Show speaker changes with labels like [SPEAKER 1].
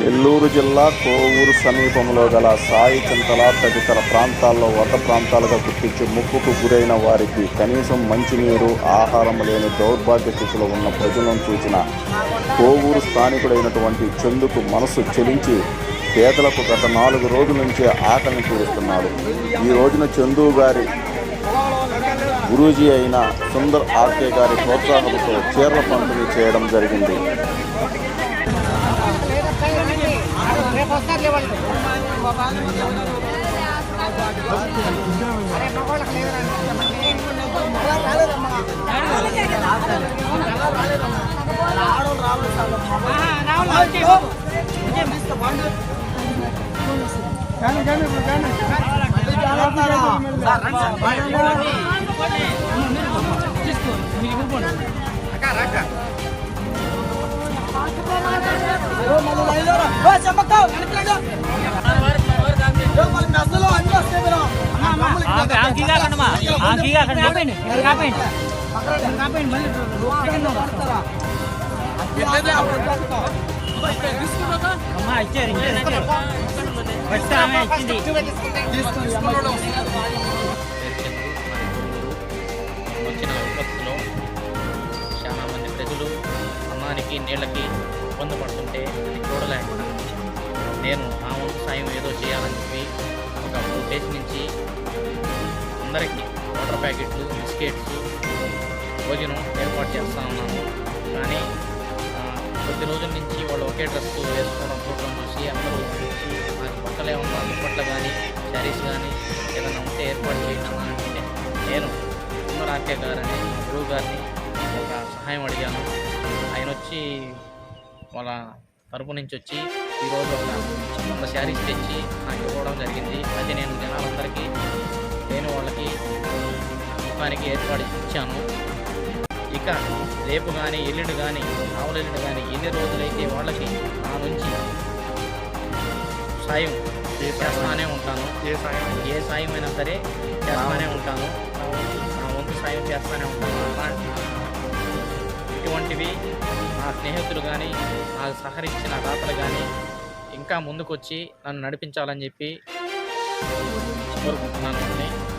[SPEAKER 1] నెల్లూరు జిల్లా కోవూరు సమీపంలో గల సాయి చింతల తదితర ప్రాంతాల్లో వత ప్రాంతాలుగా గుర్తించి ముక్కుకు గురైన వారికి కనీసం మంచినీరు ఆహారం లేని దౌర్భాగ్య స్థితిలో ఉన్న ప్రజలను చూసిన కోవూరు స్థానికుడైనటువంటి చందుకు మనసు చెలించి పేదలకు గత నాలుగు రోజుల నుంచే ఆకలిని తీరుస్తున్నాడు. ఈ రోజున చందు గారి గురూజీ అయిన సుందర్ ఆర్కే గారి ప్రోత్సాహంతో చీరల పంపిణీ చేయడం జరిగింది.
[SPEAKER 2] రేపు వస్తారు లేవండి అరే మగవాళ్ళకి
[SPEAKER 3] ఆకి కాకండి మా ఆకి కాకండి కాపండి కాపండి అమ్మా ఇచ్చారు ఇచ్చారు. ఫస్ట్ ఆమె ఇచ్చింది.
[SPEAKER 4] వచ్చిన విపత్తులో చాలా మంది ప్రజలు అన్నానికి నీళ్ళకి ఇబ్బంది పడుతుంటే అది చూడలేక నేను నా వంతు సాయం ఏదో చేయాలని చెప్పి ఒక టూ డేస్ నుంచి అందరికీ వాటర్ ప్యాకెట్లు బిస్కెట్స్ భోజనం ఏర్పాటు చేస్తా ఉన్నాను. కానీ కొద్ది రోజుల నుంచి వాళ్ళు ఒకే డ్రెస్ వేసుకోవడం చూడడం చూసి అందరూ నాకు పక్కలే ఏమన్నా దుప్పట్లు కానీ శారీస్ కానీ ఏదైనా ఉంటే ఏర్పాటు చేయండి అంటే నేను సుందరాఖ్య గారని గురువు గారిని ఒక సహాయం అడిగాను. ఆయన వచ్చి వాళ్ళ తరపు నుంచి వచ్చి ఈరోజు ఒక వంద శారీస్ తెచ్చి నాకు ఇవ్వడం జరిగింది. అది నేను జనాలందరికీ లేని వాళ్ళకి ముఖానికి ఏర్పాటు ఇచ్చాను. ఇక రేపు కానీ ఎల్లుండి కానీ ఆవుల ఎల్లుండి కానీ ఎన్ని రోజులైతే వాళ్ళకి నా నుంచి సాయం చేస్తానే ఉంటాను.
[SPEAKER 1] ఏ సాయం?
[SPEAKER 4] ఏ సాయం అయినా సరే చేస్తానే ఉంటాను. నా వంతు సాయం చేస్తానే ఉంటాను. ఇటువంటివి నా స్నేహితులు కానీ నాకు సహకరించిన దాతలు కానీ ఇంకా ముందుకొచ్చి నన్ను నడిపించాలని చెప్పి కోరుకుంటున్నాను